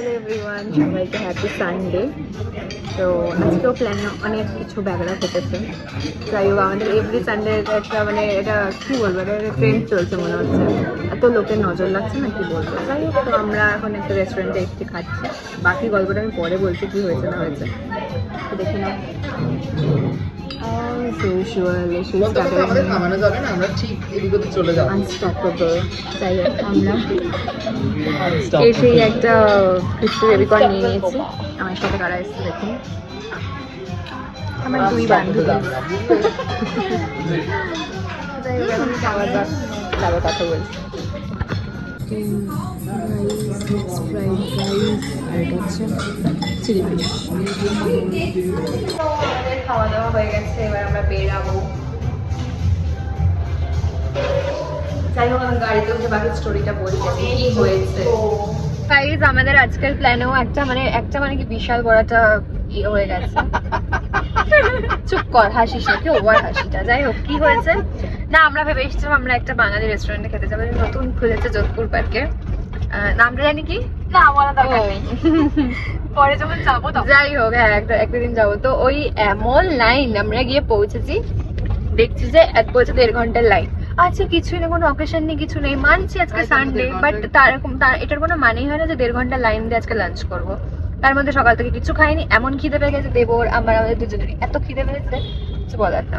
Hello everyone, সবাইকে happy Sunday তো আজকেও প্ল্যান অনেক কিছু ব্যাগরা ঘটেছে। যাই হোক আমাদের এভরি সানডে একটা মানে এটা কী বলব, এটা ট্রেন্ড চলছে মনে হচ্ছে। এত লোকের নজর লাগছে না, কি বলব। যাই হোক, তো আমরা এখন একটা রেস্টুরেন্টে একটু খাচ্ছি। বাকি গল্পটা আমি পরে বলছি কী হয়েছে না হয়েছে। দেখি না As usual, she's বলতে আমাদের থামানো যাবে না আমরা ঠিক এদিক চলে যাব unstoppable. যাই হোক আমরা এসেই একটা ক্রিস্পি বেবিকর্ন নিয়ে আমার সাথে কারা এসেছে দেখুন আমার দুই বান্ধবী খাওয়া যাক তারপর কথা বলছি চিলি ফিশ খাওয়া দাওয়া হয়ে গেছে এবার আমরা বেরাবো। যাই হোক আমি গাড়িতে উঠে বাকি স্টোরিটা বলছি কি হয়েছে। গাইজ আমাদের আজকের প্ল্যানেও একটা মানে একটা মানে কি বিশাল বড় একটা ইয়ে হয়ে গেছে। চুপ কর হাসিস না কি ওভার হাসিটা। যাই হোক কি হয়েছে? না আমরা ভেবে এসেছিলাম আমরা একটা বাঙালি রেস্টুরেন্টে খেতে যাব নতুন খুলেছে যোধপুর পার্কে নামটা জানি কি? না আমার দরকার নেই। পরে যখন যাব যাই হোক হ্যাঁ একটা একটা দিন যাব। তো ওই এমন লাইন আমরা গিয়ে পৌঁছেছি দেখছি যে এক বলছে দেড় ঘণ্টার লাইন আচ্ছা কিছুই না কোনো অকেশন নেই কিছু নেই। মানছি আজকে সানডে বাট তার এটার কোনো মানেই হয় না যে দেড় ঘণ্টা লাইন দিয়ে আজকে লাঞ্চ করব। তার মধ্যে সকাল থেকে কিছু খাইনি এমন খিদে পেয়ে গেছে দেবর আমার আমাদের দুজনেরই। এত খিদে পেয়েছে কিছু বলার না।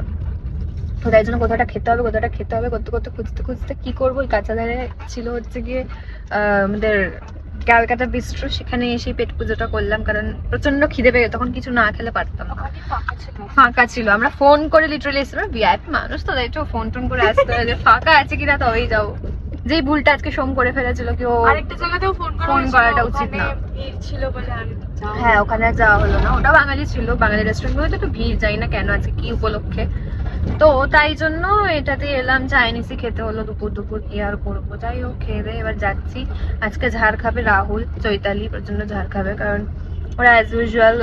তো তাই জন্য কোথাওটা খেতে হবে কোথাওটা খেতে হবে করতে করতে খুঁজতে খুঁজতে কি করব? ওই কাঁচা ধারে ছিল হচ্ছে গিয়ে আমাদের ক্যালকাটা বিস্ট্রো সেখানে এসে পেট পুজোটা করলাম কারণ প্রচণ্ড খিদে পেয়ে তখন কিছু না খেলে পারতাম না। ফাঁকা ছিল। আমরা ফোন করে লিটারালি এসেছিলাম ভিআইপি মানুষ তো একটু ফোন টোন করে আসতে যে ফাঁকা আছে কিনা তবেই যাব যেই ভুলটা আজকে সোম করে ফেলেছিল কি ও আরেকটা জায়গাতেও ফোন করা ফোন করাটা উচিত না। ভিড় ছিল বলে হ্যাঁ ওখানে যাওয়া হলো না। ওটা বাঙালি ছিল বাঙালি রেস্টুরেন্ট গুলোতে একটু ভিড় যাই না কেন আছে কি উপলক্ষে? তো তাই জন্য এটাতে এলাম চাইনিজই খেতে হলো দুপুর দুপুর কি আর করব? যাই হোক খেয়ে দিয়ে এবার যাচ্ছি। আজকে ঝাড় খাবে রাহুল চৈতালি প্রচণ্ড ঝাড় খাবে কারণ ওরা অ্যাজ ইউজুয়াল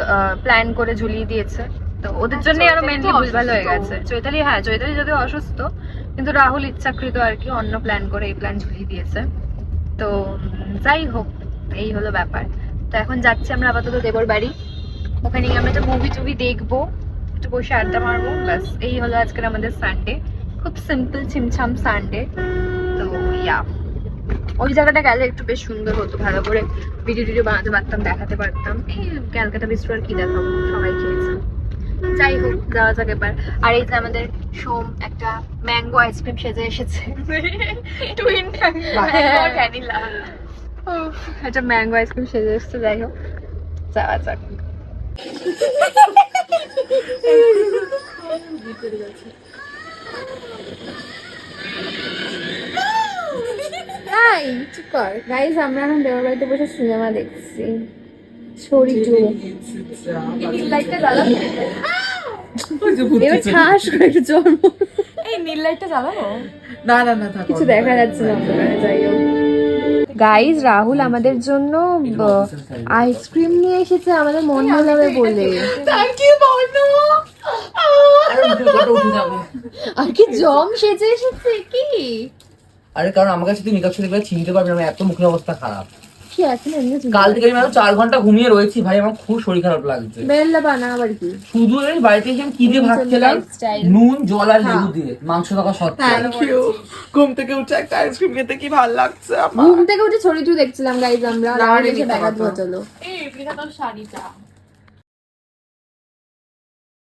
প্ল্যান করে ঝুলিয়ে দিয়েছে। তো ওদের জন্য আরও মেনলি ভুলভাল হয়ে গেছে। চৈতালি হ্যাঁ চৈতালি যদিও অসুস্থ কিন্তু রাহুল ইচ্ছাকৃত আর কি অন্য প্ল্যান করে এই প্ল্যান ঝুলিয়ে দিয়েছে। তো যাই হোক এই হলো ব্যাপার। তো এখন যাচ্ছি আমরা আপাতত দেবর বাড়ি। ওখানে গিয়ে আমরা একটা মুভি টুভি দেখব। একটু বসে আড্ডা মারবো ব্যাস এই হলো আজকের আমাদের সানডে খুব সিম্পল ছিমছাম সানডে তো ইয়া ওই জায়গাটা গেলে একটু বেশ সুন্দর হতো ভালো করে ভিডিও টিডিও বানাতে পারতাম দেখাতে পারতাম। এই ক্যালকাটা বিস্ট্রো আর কি দেখাবো সবাই খেয়েছে। যাই হোক যাওয়া যাক এবার। আর এই যে আমাদের সোম একটা ম্যাঙ্গো আইসক্রিম সেজে এসেছে। টুইন। ভ্যানিলা একটা ম্যাঙ্গো আইসক্রিম সেজে এসেছে যাই হোক যাওয়া যাক। তাই চুপ কর। গাইস আমরা এখন দেওয়ার বাড়িতে বসে সিনেমা দেখছি। ছড়ি টু লাইটটা জ্বালাবো? এবার ঠাস করে একটু জন্ম। এই নীল লাইটটা জ্বালাবো? না না না কিছু দেখা যাচ্ছে না অন্ধকারে, যাই হোক। গাইজ রাহুল আমাদের জন্য আইসক্রিম নিয়ে এসেছে আমাদের মন ভোলাবে বলে। থ্যাংক ইউ আরে আর কি জম সেজে এসেছে কি? আরে কারণ আমার কাছে তুই মেকআপ দেখলে চিনতে পারবি না আমার এত মুখের অবস্থা খারাপ। কি আছে এমনি কাল থেকে আমি আরও চার ঘণ্টা ঘুমিয়ে রয়েছি ভাই আমার খুব শরীর খারাপ লাগছে। বেল্লা বানা আবার কি? শুধু এই বাড়িতে এসে কি দিয়ে ভাত খেলাম? নুন জল আর লেবু দিয়ে মাংস থাকা সত্ত্বেও। থ্যাংক ইউ ঘুম থেকে উঠে একটা আইসক্রিম খেতে কি ভালো লাগছে আমার? ঘুম থেকে উঠে ছড়ি টু দেখছিলাম গাইজ আমরা। রাহুল এসে এই এটা তোর শাড়িটা।